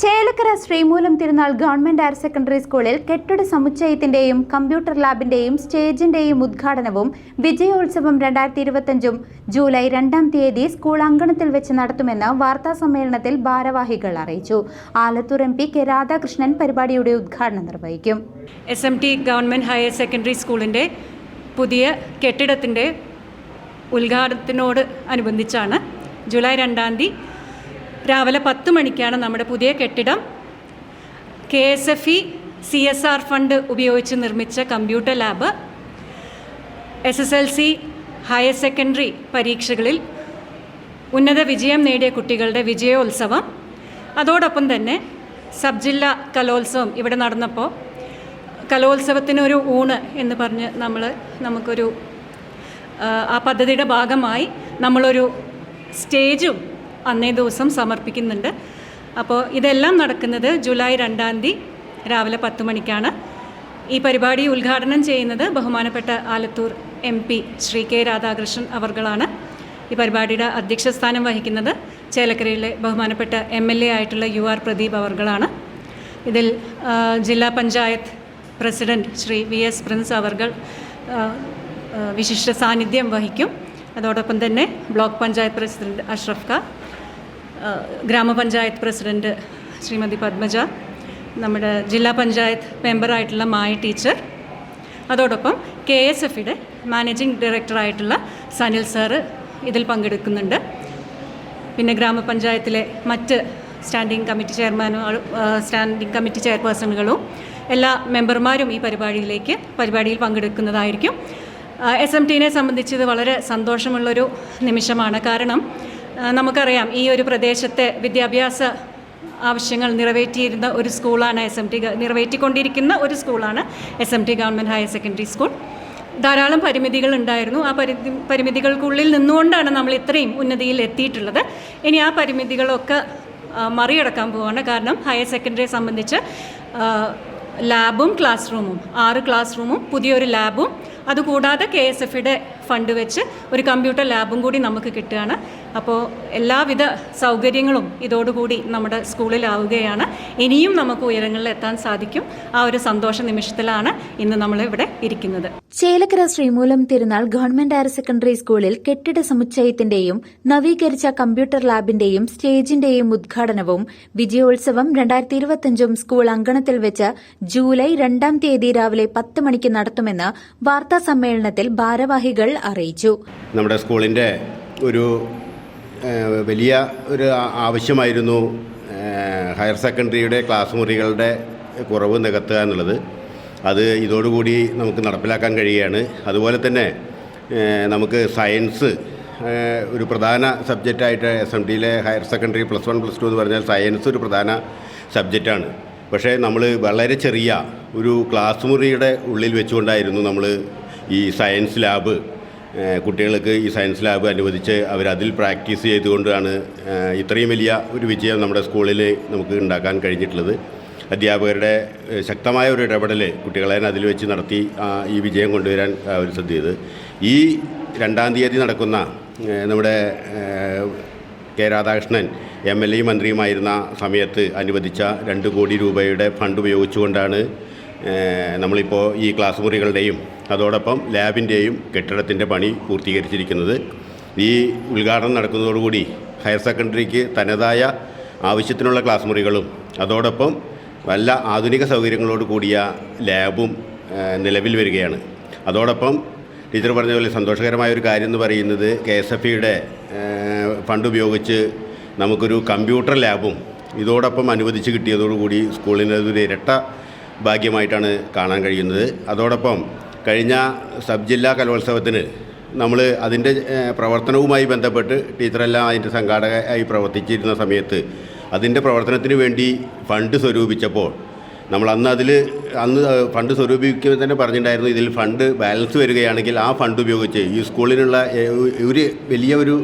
Chelakkara Sreemoolam Thirunal government higher secondary സ്കൂളിൽ കെട്ടിട സമുച്ചയത്തിന്റെയും computer ലാബിന്റെയും സ്റ്റേജിന്റെയും ഉദ്ഘാടനവും വിജയോത്സവം രണ്ടായിരത്തി ഇരുപത്തിയഞ്ചും ജൂലൈ രണ്ടാം തീയതി സ്കൂൾ അങ്കണത്തിൽ വെച്ച് നടത്തുമെന്ന് വാർത്താ സമ്മേളനത്തിൽ ഭാരവാഹികൾ അറിയിച്ചു. Alathur M P K Radhakrishnan പരിപാടിയുടെ ഉദ്ഘാടനം നിർവഹിക്കും. S M T government higher secondary സ്കൂളിന്റെ പുതിയ കെട്ടിടത്തിന്റെ ഉദ്ഘാടനത്തിനോട് അനുബന്ധിച്ചാണ് ജൂലൈ രണ്ടാം തീയതി രാവിലെ പത്ത് മണിക്കാണ് നമ്മുടെ പുതിയ കെട്ടിടം. K S F E C S R fund ഉപയോഗിച്ച് നിർമ്മിച്ച computer lab. S S L C higher secondary പരീക്ഷകളിൽ ഉന്നത വിജയം നേടിയ കുട്ടികളുടെ വിജയോത്സവം. അതോടൊപ്പം തന്നെ സബ് ജില്ലാ കലോത്സവം ഇവിടെ നടന്നപ്പോൾ കലോത്സവത്തിനൊരു ഊണ് എന്ന് പറഞ്ഞ് നമ്മൾ നമുക്കൊരു ആ, പദ്ധതിയുടെ ഭാഗമായി നമ്മളൊരു സ്റ്റേജും അന്നേ ദിവസം സമർപ്പിക്കുന്നുണ്ട്. അപ്പോൾ ഇതെല്ലാം നടക്കുന്നത് ജൂലൈ രണ്ടാം തീയതി രാവിലെ പത്ത് മണിക്കാണ്. ഈ പരിപാടി ഉദ്ഘാടനം ചെയ്യുന്നത് ബഹുമാനപ്പെട്ട Alathur M P Shri K Radhakrishnan അവർകളാണ്. ഈ പരിപാടിയുടെ അധ്യക്ഷ സ്ഥാനം വഹിക്കുന്നത് ചേലക്കരയിലെ ബഹുമാനപ്പെട്ട എം എൽ എ ആയിട്ടുള്ള യു ആർ പ്രദീപ് അവർകളാണ്. ഇതിൽ ജില്ലാ panchayat president Shri V S Prince അവർകൾ വിശിഷ്ട സാന്നിധ്യം വഹിക്കും. അതോടൊപ്പം തന്നെ ബ്ലോക്ക് പഞ്ചായത്ത് പ്രസിഡന്റ് അഷ്റഫ് ആ, ഗ്രാമപഞ്ചായത്ത് പ്രസിഡന്റ് ശ്രീമതി പത്മജ നമ്മുടെ ജില്ലാ പഞ്ചായത്ത് മെമ്പറായിട്ടുള്ള മായ ടീച്ചർ അതോടൊപ്പം കെ എസ് എഫിയുടെ മാനേജിംഗ് ഡയറക്ടറായിട്ടുള്ള സനിൽ സാറ് ഇതിൽ പങ്കെടുക്കുന്നുണ്ട്. പിന്നെ ഗ്രാമപഞ്ചായത്തിലെ മറ്റ് സ്റ്റാൻഡിംഗ് കമ്മിറ്റി ചെയർമാനും സ്റ്റാൻഡിംഗ് കമ്മിറ്റി ചെയർപേഴ്സണുകളും എല്ലാ മെമ്പർമാരും ഈ പരിപാടിയിലേക്ക് പരിപാടിയിൽ പങ്കെടുക്കുന്നതായിരിക്കും. എസ് എം ടീനെ സംബന്ധിച്ച് ഇത് വളരെ സന്തോഷമുള്ളൊരു നിമിഷമാണ്. കാരണം നമുക്കറിയാം ഈ ഒരു പ്രദേശത്തെ വിദ്യാഭ്യാസ ആവശ്യങ്ങൾ നിറവേറ്റിയിരുന്ന ഒരു സ്കൂളാണ് എസ് എം ടി നിറവേറ്റിക്കൊണ്ടിരിക്കുന്ന ഒരു സ്കൂളാണ് S M T government higher secondary school. ധാരാളം പരിമിതികൾ ഉണ്ടായിരുന്നു. ആ പരിധി പരിമിതികൾക്കുള്ളിൽ നിന്നുകൊണ്ടാണ് നമ്മൾ ഇത്രയും ഉന്നതിയിൽ എത്തിയിട്ടുള്ളത്. ഇനി ആ പരിമിതികളൊക്കെ മറികടക്കാൻ പോവാണ്. കാരണം ഹയർ സെക്കൻഡറിയെ സംബന്ധിച്ച് ലാബും ക്ലാസ് റൂമും ആറ് ക്ലാസ് റൂമും പുതിയൊരു ലാബും അതുകൂടാതെ കെ എസ് എഫിയുടെ ഫണ്ട് വെച്ച് ഒരു കമ്പ്യൂട്ടർ ലാബും കൂടി നമുക്ക് കിട്ടുകയാണ്. അപ്പോൾ എല്ലാവിധ സൗകര്യങ്ങളും ഇതോടുകൂടി നമ്മുടെ സ്കൂളിലാവുകയാണ്. ഇനിയും നമുക്ക് ഉയരങ്ങളിൽ എത്താൻ സാധിക്കും. ആ ഒരു സന്തോഷ നിമിഷത്തിലാണ് ഇന്ന് നമ്മൾ ഇവിടെ ഇരിക്കുന്നത്. Chelakkara Sreemoolam Thirunal government higher secondary സ്കൂളിൽ കെട്ടിട സമുച്ചയത്തിന്റെയും നവീകരിച്ച കമ്പ്യൂട്ടർ ലാബിന്റെയും സ്റ്റേജിന്റെയും ഉദ്ഘാടനവും വിജയോത്സവം രണ്ടായിരത്തി ഇരുപത്തിയഞ്ചും സ്കൂൾ അങ്കണത്തിൽ വെച്ച് ജൂലൈ രണ്ടാം തീയതി രാവിലെ പത്ത് മണിക്ക് നടത്തുമെന്ന് വാർത്താ സമ്മേളനത്തിൽ ഭാരവാഹികൾ അറിയിച്ചു. നമ്മുടെ സ്കൂളിന്റെ ഒരു വലിയ ഒരു ആവശ്യമായിരുന്നു ഹയർ സെക്കൻഡറിയുടെ ക്ലാസ് മുറികളുടെ കുറവ് നികത്തുക എന്നുള്ളത്. അത് ഇതോടുകൂടി നമുക്ക് നടപ്പിലാക്കാൻ കഴിയുകയാണ്. അതുപോലെ തന്നെ നമുക്ക് സയൻസ് ഒരു പ്രധാന സബ്ജക്റ്റായിട്ട് S M ടിയിലെ higher secondary plus one plus two എന്ന് പറഞ്ഞാൽ സയൻസ് ഒരു പ്രധാന സബ്ജക്റ്റാണ്. പക്ഷേ നമ്മൾ വളരെ ചെറിയ ഒരു ക്ലാസ് മുറിയുടെ ഉള്ളിൽ വെച്ചുകൊണ്ടായിരുന്നു നമ്മൾ ഈ സയൻസ് ലാബ് കുട്ടികൾക്ക് ഈ സയൻസ് ലാബ് അനുവദിച്ച് അവരതിൽ പ്രാക്ടീസ് ചെയ്തുകൊണ്ടാണ് ഇത്രയും വലിയ ഒരു വിജയം നമ്മുടെ സ്കൂളിൽ നമുക്ക് ഉണ്ടാക്കാൻ കഴിഞ്ഞിട്ടുള്ളത്. അധ്യാപകരുടെ ശക്തമായ ഒരു ഇടപെടൽ കുട്ടികളെ അതിൽ വെച്ച് നടത്തി ഈ വിജയം കൊണ്ടുവരാൻ അവർ ശ്രദ്ധിച്ചത് ഈ രണ്ടാം തീയതി നടക്കുന്ന നമ്മുടെ K Radhakrishnan M L A മന്ത്രിയുമായിരുന്ന സമയത്ത് അനുവദിച്ച രണ്ട് കോടി രൂപയുടെ ഫണ്ട് ഉപയോഗിച്ചുകൊണ്ടാണ് നമ്മളിപ്പോൾ ഈ ക്ലാസ് മുറികളുടെയും അതോടൊപ്പം ലാബിന്റെയും കെട്ടിടത്തിന്റെ പണി പൂർത്തീകരിച്ചിരിക്കുന്നത്. ഈ ഉദ്ഘാടനം നടക്കുന്നതോടുകൂടി ഹയർ സെക്കൻഡറിക്ക് തനതായ ആവശ്യത്തിനുള്ള ക്ലാസ് മുറികളും അതോടൊപ്പം വല്ല ആധുനിക സൗകര്യങ്ങളോട് കൂടിയ ലാബും നിലവിൽ വരികയാണ്. അതോടൊപ്പം ടീച്ചർ പറഞ്ഞ പോലെ സന്തോഷകരമായ ഒരു കാര്യം എന്ന് പറയുന്നത് കെ എസ് എഫ് ഇയുടെ ഫണ്ട് ഉപയോഗിച്ച് നമുക്കൊരു കമ്പ്യൂട്ടർ ലാബും ഇതോടൊപ്പം അനുവദിച്ച് കിട്ടിയതോടുകൂടി സ്കൂളിനൊരു ഇരട്ട ഭാഗ്യമായിട്ടാണ് കാണാൻ കഴിയുന്നത്. അതോടൊപ്പം കഴിഞ്ഞ സബ് ജില്ലാ കലോത്സവത്തിന് നമ്മൾ അതിന്റെ പ്രവർത്തനവുമായി ബന്ധപ്പെട്ട് ടീച്ചറെല്ലാം അതിന്റെ സംഘാടകയായി പ്രവർത്തിച്ചിരുന്ന സമയത്ത് അതിന്റെ പ്രവർത്തനത്തിന് വേണ്ടി ഫണ്ട് സ്വരൂപിച്ചപ്പോൾ നമ്മൾ അന്ന് അതിൽ അന്ന് ഫണ്ട് സ്വരൂപിക്കുമ്പോൾ തന്നെ പറഞ്ഞിട്ടുണ്ടായിരുന്നു. ഇതിൽ ഫണ്ട് ബാലൻസ് വരികയാണെങ്കിൽ ആ ഫണ്ട് ഉപയോഗിച്ച് ഈ സ്കൂളിനുള്ള ഒരു വലിയ ഒരു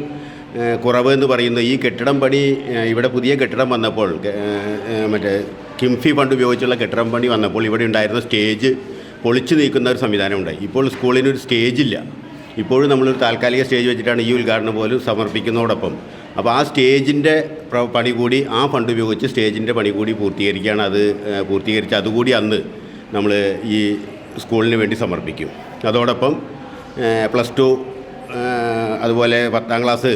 കുറവ് എന്ന് പറയുന്നത് ഈ കെട്ടിടം പണി ഇവിടെ പുതിയ കെട്ടിടം വന്നപ്പോൾ മറ്റേ കിംഫി ഫണ്ട് ഉപയോഗിച്ചുള്ള കെട്ടിടം പണി വന്നപ്പോൾ ഇവിടെ ഉണ്ടായിരുന്ന സ്റ്റേജ് പൊളിച്ചു നീക്കുന്ന ഒരു സംവിധാനം ഉണ്ടായി. ഇപ്പോൾ സ്കൂളിനൊരു സ്റ്റേജില്ല ഇപ്പോഴും നമ്മളൊരു താൽക്കാലിക സ്റ്റേജ് വെച്ചിട്ടാണ് ഈ ഉദ്ഘാടനം പോലും സമർപ്പിക്കുന്നതോടൊപ്പം. അപ്പോൾ ആ സ്റ്റേജിന്റെ പണി കൂടി ആ ഫണ്ട് ഉപയോഗിച്ച് സ്റ്റേജിന്റെ പണി കൂടി പൂർത്തീകരിക്കുകയാണ് അത് പൂർത്തീകരിച്ച് അതുകൂടി അന്ന് നമ്മൾ ഈ സ്കൂളിന് വേണ്ടി സമർപ്പിക്കും. അതോടൊപ്പം പ്ലസ് ടു അതുപോലെ പത്താം ക്ലാസ്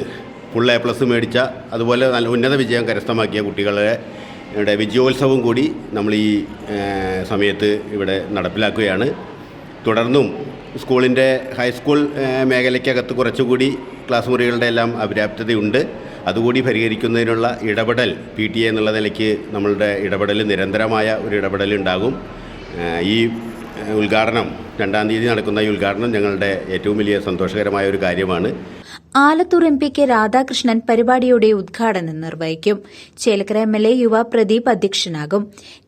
ഫുൾ എ പ്ലസ് മേടിച്ച അതുപോലെ നല്ല ഉന്നത വിജയം കരസ്ഥമാക്കിയ കുട്ടികളെ യുടെ വിജയോത്സവം കൂടി നമ്മൾ ഈ സമയത്ത് ഇവിടെ നടപ്പിലാക്കുകയാണ്. തുടർന്നും സ്കൂളിന്റെ ഹൈസ്കൂൾ മേഖലയ്ക്കകത്ത് കുറച്ചുകൂടി ക്ലാസ് മുറികളുടെ എല്ലാം അപര്യാപ്തതയുണ്ട്. അതുകൂടി പരിഹരിക്കുന്നതിനുള്ള ഇടപെടൽ പി ടി എ എന്നുള്ള നിലയ്ക്ക് നമ്മളുടെ ഇടപെടൽ നിരന്തരമായ ഒരു ഇടപെടൽ ഉണ്ടാകും. ഈ ഉദ്ഘാടനം രണ്ടാം തീയതി നടക്കുന്ന ഈ ഉദ്ഘാടനം ഞങ്ങളുടെ ഏറ്റവും വലിയ സന്തോഷകരമായ ഒരു കാര്യമാണ്. Alathur M P K Radhakrishnan പരിപാടിയുടെ ഉദ്ഘാടനം നിർവഹിക്കും. ചേലക്കര എം എൽ എ യുവ പ്രദീപ് അധ്യക്ഷനാകും.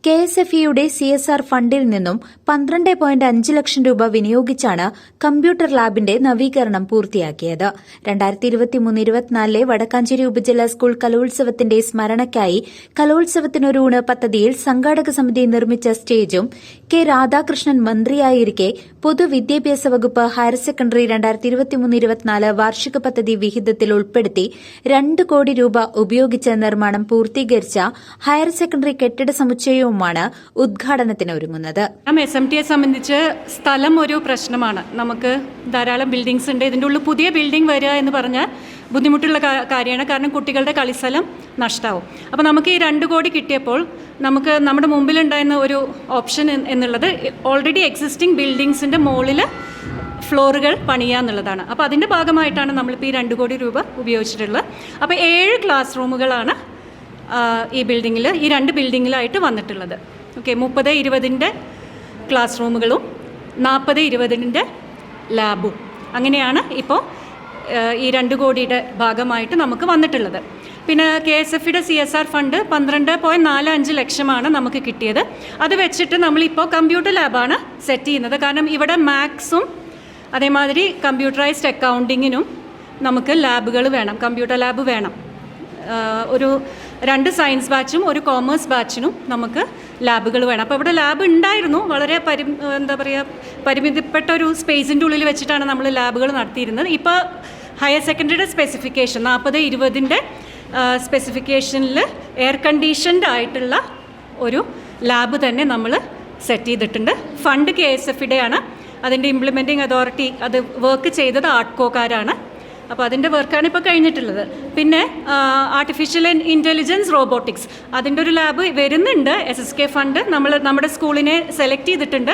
കെ എസ് എഫ് ഇയുടെ സി എസ് ആർ ഫണ്ടിൽ നിന്നും പന്ത്രണ്ട് പോയിന്റ് അഞ്ച് ലക്ഷം രൂപ വിനിയോഗിച്ചാണ് കമ്പ്യൂട്ടർ ലാബിന്റെ നവീകരണം പൂർത്തിയാക്കിയത്. രണ്ടായിരത്തി ഇരുപത്തിമൂന്ന് ഇരുപത്തിനാലിലെ വടക്കാഞ്ചേരി ഉപജില്ലാ സ്കൂൾ കലോത്സവത്തിന്റെ സ്മരണയ്ക്കായി കലോത്സവത്തിനൊരു ഊണ് പദ്ധതിയിൽ സംഘാടക സമിതി നിർമ്മിച്ച സ്റ്റേജും കെ രാധാകൃഷ്ണൻ മന്ത്രിയായിരിക്കെ പൊതുവിദ്യാഭ്യാസ വകുപ്പ് ഹയർ സെക്കൻഡറി രണ്ടായിരത്തി ഇരുപത്തിമൂന്ന് ഇരുപത്തിനാല് വാർഷിക പദ്ധതി വിഹിതത്തിൽ ഉൾപ്പെടുത്തി രണ്ട് കോടി രൂപ ഉപയോഗിച്ച നിർമ്മാണം പൂർത്തീകരിച്ച ഹയർ സെക്കൻഡറി കെട്ടിട സമുച്ചയവുമാണ് ഉദ്ഘാടനത്തിന് ഒരുങ്ങുന്നത്. എസ് എം ടിയെ സംബന്ധിച്ച് സ്ഥലം ഒരു പ്രശ്നമാണ്. നമുക്ക് ധാരാളം ബിൽഡിങ്സ് ഉണ്ട്. ഇതിന്റെ ഉള്ളിൽ പുതിയ ബിൽഡിംഗ് വരിക എന്ന് പറഞ്ഞാൽ ബുദ്ധിമുട്ടുള്ള കാര്യമാണ്. കാരണം കുട്ടികളുടെ കളിസ്ഥലം നഷ്ടമാവും അപ്പോൾ നമുക്ക് ഈ രണ്ട് കോടി കിട്ടിയപ്പോൾ നമുക്ക് നമ്മുടെ മുമ്പിലുണ്ടായിരുന്ന ഒരു ഓപ്ഷൻ എന്നുള്ളത് ഓൾറെഡി എക്സിസ്റ്റിംഗ് ബിൽഡിങ്സിന്റെ മുകളിൽ ഫ്ലോറുകൾ പണിയുക എന്നുള്ളതാണ്. അപ്പോൾ അതിന്റെ ഭാഗമായിട്ടാണ് നമ്മളിപ്പോൾ ഈ രണ്ട് കോടി രൂപ ഉപയോഗിച്ചിട്ടുള്ളത്. അപ്പോൾ ഏഴ് ക്ലാസ് റൂമുകളാണ് ഈ ബിൽഡിങ്ങിൽ ഈ രണ്ട് ബിൽഡിങ്ങിലായിട്ട് വന്നിട്ടുള്ളത്. ഓക്കെ മുപ്പത് ഇരുപതിന്റെ ക്ലാസ് റൂമുകളും നാൽപ്പത് ഇരുപതിന്റെ ലാബും. അങ്ങനെയാണ് ഇപ്പോൾ ഈ രണ്ട് കോടിയുടെ ഭാഗമായിട്ട് നമുക്ക് വന്നിട്ടുള്ളത്. പിന്നെ കെ എസ് എഫിയുടെ സി എസ് ആർ ഫണ്ട് പന്ത്രണ്ട് പോയിന്റ് നാല് അഞ്ച് ലക്ഷമാണ് നമുക്ക് കിട്ടിയത്. അത് വെച്ചിട്ട് നമ്മളിപ്പോൾ കമ്പ്യൂട്ടർ ലാബാണ് സെറ്റ് ചെയ്യുന്നത്. കാരണം ഇവിടെ മാത്സും അതേമാതിരി കമ്പ്യൂട്ടറൈസ്ഡ് അക്കൗണ്ടിങ്ങിനും നമുക്ക് ലാബുകൾ വേണം കമ്പ്യൂട്ടർ ലാബ് വേണം. ഒരു രണ്ട് സയൻസ് ബാച്ചും ഒരു കോമേഴ്സ് ബാച്ചിനും നമുക്ക് ലാബുകൾ വേണം. അപ്പോൾ ഇവിടെ ലാബ് ഉണ്ടായിരുന്നു വളരെ പരി എന്താ പറയുക പരിമിതിപ്പെട്ട ഒരു സ്പേസിന്റെ ഉള്ളിൽ വെച്ചിട്ടാണ് നമ്മൾ ലാബുകൾ നടത്തിയിരുന്നത്. ഇപ്പോൾ ഹയർ സെക്കൻഡറിയുടെ സ്പെസിഫിക്കേഷൻ നാൽപ്പത് ഇരുപതിന്റെ സ്പെസിഫിക്കേഷനിൽ എയർ കണ്ടീഷൻഡ് ആയിട്ടുള്ള ഒരു ലാബ് തന്നെ നമ്മൾ സെറ്റ് ചെയ്തിട്ടുണ്ട്. ഫണ്ട് കെ എസ് എഫ് ആണ് അതിന്റെ ഇംപ്ലിമെന്റിംഗ് അതോറിറ്റി അത് വർക്ക് ചെയ്തത് ആർട്ട്കോക്കാരാണ്. അപ്പോൾ അതിന്റെ വർക്കാണ് ഇപ്പോൾ കഴിഞ്ഞിട്ടുള്ളത്. പിന്നെ ആർട്ടിഫിഷ്യൽ ഇന്റലിജൻസ് റോബോട്ടിക്സ് അതിന്റെ ഒരു ലാബ് വരുന്നുണ്ട്. എസ് എസ് കെ ഫണ്ട് നമ്മൾ നമ്മുടെ സ്കൂളിനെ സെലക്ട് ചെയ്തിട്ടുണ്ട്.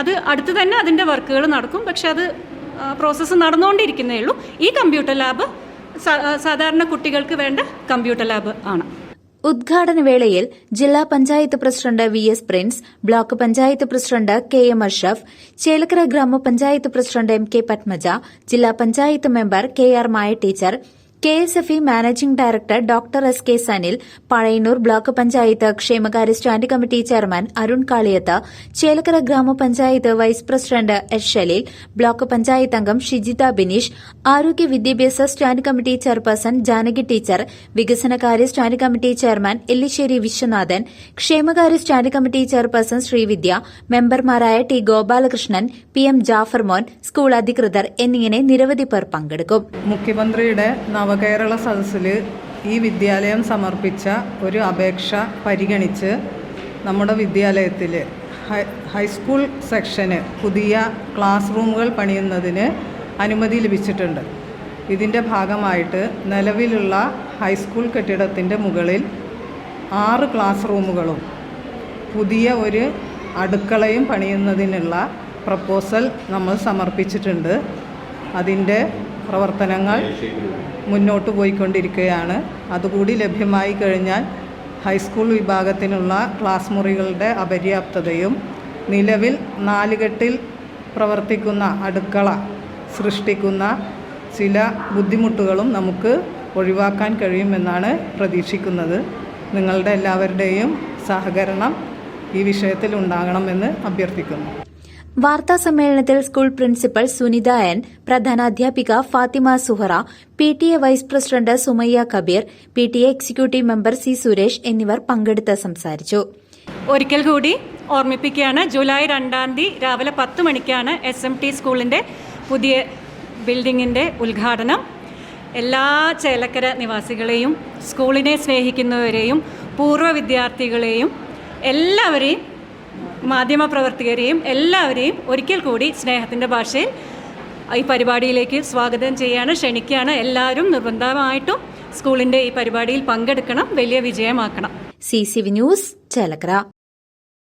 അത് അടുത്ത് തന്നെ അതിന്റെ വർക്കുകൾ നടക്കും. പക്ഷെ അത് പ്രോസസ്സ് നടന്നുകൊണ്ടിരിക്കുന്നേ ഉള്ളൂ. ഈ കമ്പ്യൂട്ടർ ലാബ് സാധാരണ കുട്ടികൾക്ക് വേണ്ട കമ്പ്യൂട്ടർ ലാബ് ആണ്. ഉദ്ഘാടന വേളയിൽ ജില്ലാ panchayat president V S Prince block panchayat president K M Ashraf Chelakkara ഗ്രാമപഞ്ചായത്ത് പ്രസിഡന്റ് എം കെ പത്മജ ജില്ലാ panchayat member K R Maya teacher K S F E managing director doctor S K Sanil Pazhayannur block panchayat ക്ഷേമകാര്യ stand committee chairman Arun Kaliyath Chelakkara ഗ്രാമപഞ്ചായത്ത് vice president S Shaleel block panchayat അംഗം ഷിജിത ബിനീഷ് ആരോഗ്യ വിദ്യാഭ്യാസ stand committee chairperson Janaki teacher വികസനകാര്യ stand committee chairman Ellissery Viswanathan ക്ഷേമകാര്യ stand committee chairperson Sreevidya മെമ്പർമാരായ T Gopalakrishnan P M Jafar Mon school അധികൃതർ എന്നിങ്ങനെ നിരവധി പേർ പങ്കെടുക്കും. മുഖ്യമന്ത്രിയുടെ നവകേരള സദസ്സിൽ ഈ വിദ്യാലയം സമർപ്പിച്ച ഒരു അപേക്ഷ പരിഗണിച്ച് നമ്മുടെ വിദ്യാലയത്തിൽ ഹൈസ്കൂൾ സെക്ഷന് പുതിയ ക്ലാസ് റൂമുകൾ പണിയുന്നതിന് അനുമതി ലഭിച്ചിട്ടുണ്ട്. ഇതിന്റെ ഭാഗമായിട്ട് നിലവിലുള്ള ഹൈസ്കൂൾ കെട്ടിടത്തിന്റെ മുകളിൽ ആറ് ക്ലാസ് റൂമുകളും പുതിയ ഒരു അടുക്കളയും പണിയുന്നതിനുള്ള പ്രപ്പോസൽ നമ്മൾ സമർപ്പിച്ചിട്ടുണ്ട്. അതിന്റെ പ്രവർത്തനങ്ങൾ മുന്നോട്ട് പോയിക്കൊണ്ടിരിക്കുകയാണ്. അതുകൂടി ലഭ്യമായി കഴിഞ്ഞാൽ ഹൈസ്കൂൾ വിഭാഗത്തിനുള്ള ക്ലാസ് മുറികളുടെ അപര്യാപ്തതയും നിലവിൽ നാലുകെട്ടിൽ പ്രവർത്തിക്കുന്ന അടുക്കള സൃഷ്ടിക്കുന്ന ചില ബുദ്ധിമുട്ടുകളും നമുക്ക് ഒഴിവാക്കാൻ കഴിയുമെന്നാണ് പ്രതീക്ഷിക്കുന്നത്. നിങ്ങളുടെ എല്ലാവരുടെയും സഹകരണം ഈ വിഷയത്തിൽ ഉണ്ടാകണമെന്ന് അഭ്യർത്ഥിക്കുന്നു. വാർത്താ സമ്മേളനത്തിൽ school principal Sunitha N പ്രധാനാധ്യാപിക Fathima Suhara P T A vice president Sumayya Kabeer P T A executive member C Suresh എന്നിവർ പങ്കെടുത്ത് സംസാരിച്ചു. ഒരിക്കൽ കൂടി ഓർമ്മിപ്പിക്കുകയാണ് ജൂലൈ രണ്ടാം തീയതി രാവിലെ പത്ത് മണിക്കാണ് എസ് എം ടി സ്കൂളിന്റെ പുതിയ ബിൽഡിങ്ങിന്റെ ഉദ്ഘാടനം. എല്ലാ ചേലക്കര നിവാസികളെയും സ്കൂളിനെ സ്നേഹിക്കുന്നവരെയും പൂർവ വിദ്യാർത്ഥികളെയും എല്ലാവരെയും മാധ്യമപ്രവർത്തകരെയും എല്ലാവരെയും ഒരിക്കൽ കൂടി സ്നേഹത്തിന്റെ ഭാഷയിൽ ഈ പരിപാടിയിലേക്ക് സ്വാഗതം ചെയ്യാണ്. ക്ഷണിക്കുകയാണ് എല്ലാവരും. നിർബന്ധമായിട്ടും സ്കൂളിന്റെ ഈ പരിപാടിയിൽ പങ്കെടുക്കണം. വലിയ വിജയമാക്കണം. C C V news Chelakkara.